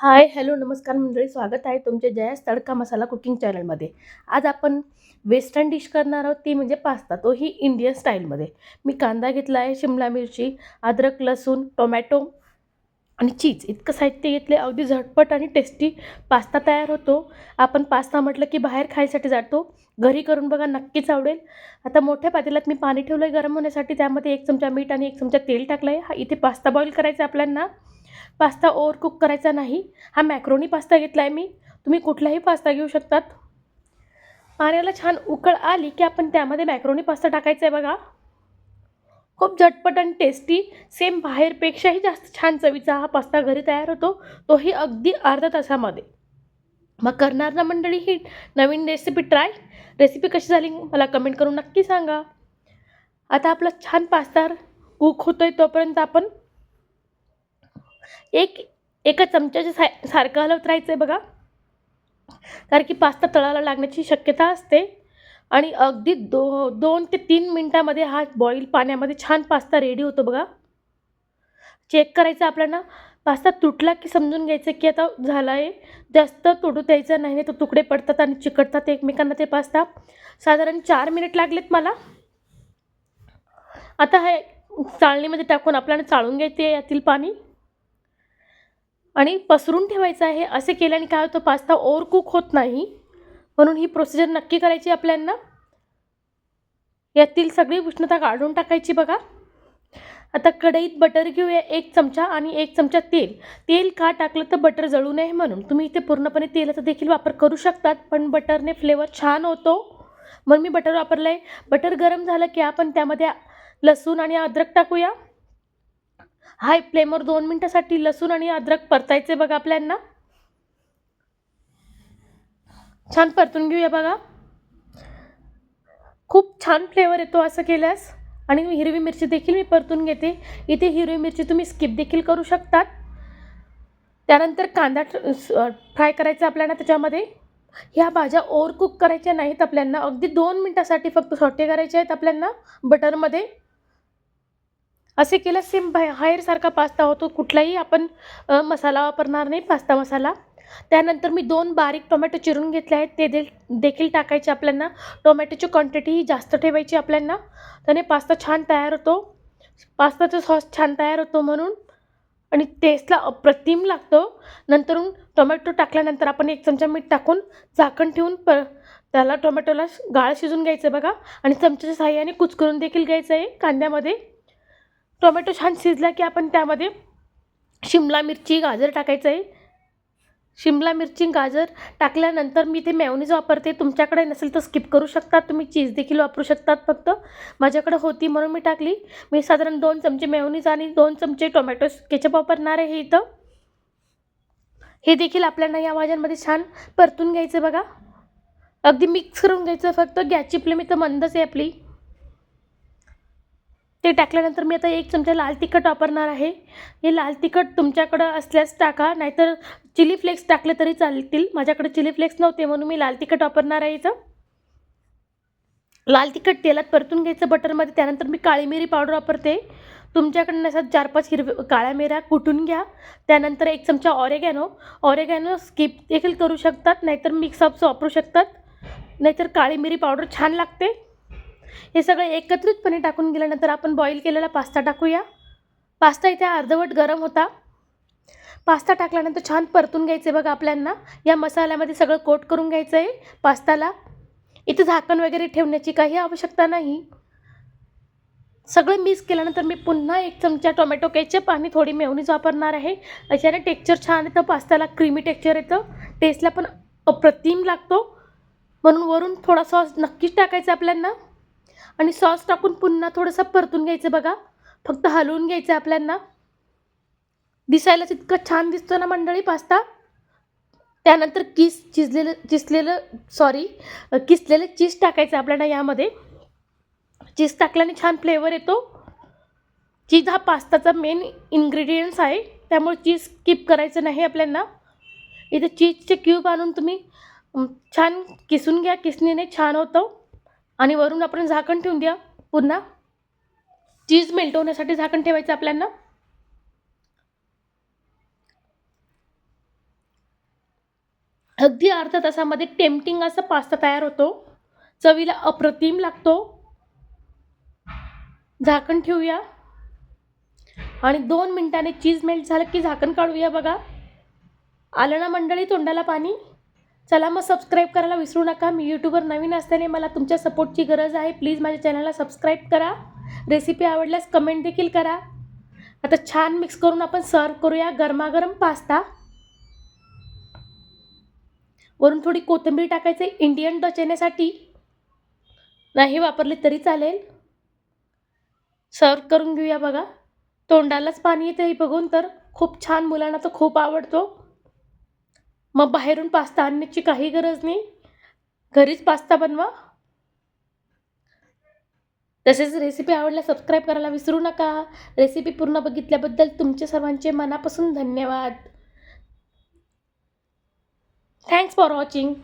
Hi hello नमस्कार मंडळी. स्वागत आहे तुमच्या जयास तडका मसाला कुकिंग चॅनलमध्ये. आज आपण वेस्टर्न डिश करणार आहोत ती म्हणजे पास्ता. तो ही इंडियन स्टाईलमध्ये. मी कांदा घेतला आहे शिमला मिरची अद्रक लसूण टोमॅटो आणि चीज. इतकं साहित्य घेतले अगदी झटपट आणि टेस्टी पास्ता तयार होतो. आपण पास्ता म्हटलं की बाहेर खायसाठी जातो. घरी करून बघा नक्कीच आवडेल. आता मोठ्या पातेल्यात मी पाणी ठेवलं आहे गरम होण्यासाठी. त्यामध्ये एक चमचा मीठ आणि एक चमचा तेल टाकलं आहे हा इथे पास्ता बॉईल करायचा आपल्यांना. पास्ता ओवर कुक करायचा नाही. हा मॅक्रोनी पास्ता घेतला आहे मी. तुम्ही कुठलाही पास्ता घेऊ शकतात. पाण्याला छान उकळ आली की आपण त्यामध्ये मॅक्रोनी पास्ता टाकायचा आहे बघा. खूप झटपट आणि टेस्टी सेम बाहेरपेक्षाही जास्त छान चवीचा हा पास्ता घरी तयार होतो. तोही अगदी अर्धा तासामध्ये. मग करणार ना मंडळी ही नवीन रेसिपी ट्राय रेसिपी कशी झाली मला कमेंट करून नक्की सांगा. आता आपला छान पास्ता कुक होतो आहे तोपर्यंत आपण एक एका चमच्याच्या सा सारखं हलवत राहायचं आहे बघा. कारण की पास्ता तळाला लागण्याची शक्यता असते. आणि अगदी दो दोन ते तीन मिनटामध्ये हा बॉईल पाण्यामध्ये छान पास्ता रेडी होतो बघा. चेक करायचं आपल्याला. पास्ता तुटला की समजून घ्यायचं की आता झाला आहे जास्त तुटू द्यायचं नाही तर तुकडे पडतात आणि चिकटतात एकमेकांना ते पास्ता. साधारण चार मिनिट लागलेत मला. आता हे चाळणीमध्ये टाकून आपल्याला चाळून घ्यायचे यातील पाणी. आणि पसरून ठेवायचं आहे असे केल्याने काय होतं? पास्ता ओवर कुक होत नाही. म्हणून ही प्रोसिजर नक्की करायची आपल्यांना. यातील सगळी उष्णता काढून टाकायची बघा. आता कढईत बटर घेऊया एक चमचा आणि एक चमचा तेल. तेल का टाकलं तर बटर जळू नये म्हणून. तुम्ही इथे पूर्णपणे तेलाचा देखील वापर करू शकतात पण बटरने फ्लेवर छान होतो. म्हणून मी बटर वापरलं आहे बटर गरम झालं की आपण त्यामध्ये लसूण आणि अद्रक टाकूया. हाय फ्लेमवर दोन मिनटासाठी लसूण आणि अद्रक परतायचे बघा आपल्यांना. छान परतून घेऊया बघा. खूप छान फ्लेवर येतो असं केल्यास. आणि हिरवी मिरची देखील मी परतून घेते. इथे हिरवी मिरची तुम्ही स्किप देखील करू शकतात. त्यानंतर कांदा फ्राय करायचा आपल्याला त्याच्यामध्ये. ह्या भाज्या ओव्हर कुक करायच्या नाहीत आपल्यांना. अगदी दोन मिनटासाठी फक्त सॉटे करायचे आहेत आपल्यांना बटरमध्ये. असे केलं सेम बाहेरसारखा पास्ता होतो कुठलाही आपण मसाला वापरणार नाही पास्ता मसाला. त्यानंतर मी दोन बारीक टोमॅटो चिरून घेतले आहेत. ते दे देखील टाकायचे आपल्यांना. टोमॅटोची क्वांटिटी ही जास्त ठेवायची आपल्यांना. त्याने पास्ता छान तयार होतो. पास्ताचा सॉस छान तयार होतो म्हणून. आणि टेस्टला अप्रतिम लागतो. नंतरून टोमॅटो टाकल्यानंतर आपण एक चमचा मीठ टाकून झाकण ठेवून प त्याला टोमॅटोला गाळ शिजून घ्यायचं बघा. आणि चमच्याच्या साह्याने कुचकरून देखील घ्यायचं आहे कांद्यामध्ये. टोमॅटो छान शिजला की आपण त्यामध्ये शिमला मिरची गाजर टाकायचं आहे. शिमला मिरची गाजर टाकल्यानंतर मी ते मॅवनीज वापरते. तुमच्याकडे नसेल तर स्किप करू शकतात. तुम्ही चीज देखील वापरू शकतात फक्त. माझ्याकडे होती म्हणून मी टाकली. मी साधारण दोन चमचे मॅवनीज आणि दोन चमचे टोमॅटो केचप वापरणार आहे इथं. हे देखील आपल्याला या भाज्यांमध्ये छान परतून घ्यायचं बघा. अगदी मिक्स करून घ्यायचं. फक्त गॅसची फ्लेम इथं मंदच आहे आपली. ते टाकल्यानंतर मी आता एक चमचा लाल तिखट वापरणार आहे. हे लाल तिखट तुमच्याकडं असल्यास टाका नाहीतर चिली फ्लेक्स टाकले तरी चालतील. माझ्याकडे चिली फ्लेक्स नव्हते म्हणून मी लाल तिखट वापरणार आहे इथं. लाल तिखट तेलात परतून घ्यायचं बटरमध्ये त्यानंतर मी काळी मिरी पावडर वापरते. तुमच्याकडनं असं चार पाच हिरवे काळ्या मिऱ्या कुटून घ्या. त्यानंतर एक चमचा ऑरेगॅनो. ऑरेगॅनो स्किप देखील करू शकतात नाहीतर मिक्सअप्स वापरू शकतात. नाहीतर काळी मिरी पावडर छान लागते. हे सगळं एकत्रितपणे टाकून गेल्यानंतर आपण बॉईल केलेला पास्ता टाकूया. पास्ता इथे अर्धवट गरम होता. पास्ता टाकल्यानंतर छान परतून घ्यायचे बघा आपल्यांना. या मसाल्यामध्ये सगळं कोट करून घ्यायचं आहे पास्ताला. इथे झाकण वगैरे ठेवण्याची काही आवश्यकता नाही. सगळं मिक्स केल्यानंतर मी पुन्हा एक चमचा टोमॅटो केचप आणि थोडी मेवणीच वापरणार आहे. अशाने टेक्चर छान येतं पास्ताला क्रीमी टेक्चर येतं. टेस्टला पण अप्रतिम लागतो. म्हणून वरून थोडा सॉस नक्कीच टाकायचा आपल्यांना. आणि सॉस टाकून पुन्हा थोडंसं परतून घ्यायचं बघा. फक्त हलवून घ्यायचं आपल्यांना. दिसायलाच इतकं छान दिसतो ना मंडळी पास्ता. त्यानंतर किस चिजलेलं चिसलेलं सॉरी किसलेलं चीज टाकायचं आपल्याला यामध्ये. चीज टाकल्याने छान फ्लेवर येतो. चीज हा पास्ताचा मेन इन्ग्रेडियंट्स आहे. त्यामुळे चीज स्किप करायचं नाही आपल्यांना. इथे चीजचे क्यूब आणून तुम्ही छान किसून घ्या. किसणीने छान होतं. आणि वरून आपण झाकण ठेवून द्या. पुन्हा चीज मेल्ट होण्यासाठी झाकण ठेवायचं आपल्याला. अगदी अर्ध्या तासामध्ये टेम्पटिंग असा पास्ता तयार होतो. चवीला अप्रतिम लागतो. झाकण ठेवूया. आणि दोन मिनिटाने चीज मेल्ट झालं की झाकण काढूया बघा. आलं ना मंडळी तोंडाला पाणी? चला मग सबस्क्राईब करायला विसरू नका. मी यूट्यूबवर नवीन असल्याने मला तुमच्या सपोर्टची गरज आहे. प्लीज माझ्या चॅनलला सबस्क्राईब करा. रेसिपी आवडल्यास कमेंट देखील करा. आता छान मिक्स करून आपण सर्व करूया गरमागरम पास्ता वरून थोडी कोथिंबीर टाकायचे. इंडियन डच येण्यासाठी नाही वापरली तरी चालेल. सर्व करून घेऊया बघा. तोंडालाच पाणी येते बघून तर. खूप छान मुलांना तर खूप आवडतो. मग बाहेरून पास्ता आणण्याची काही गरज नाही. घरीच पास्ता बनवा. तसेच रेसिपी आवडल्या सबस्क्राईब करायला विसरू नका. रेसिपी पूर्ण बघितल्याबद्दल तुमचे सर्वांचे मनापासून धन्यवाद. Thanks for watching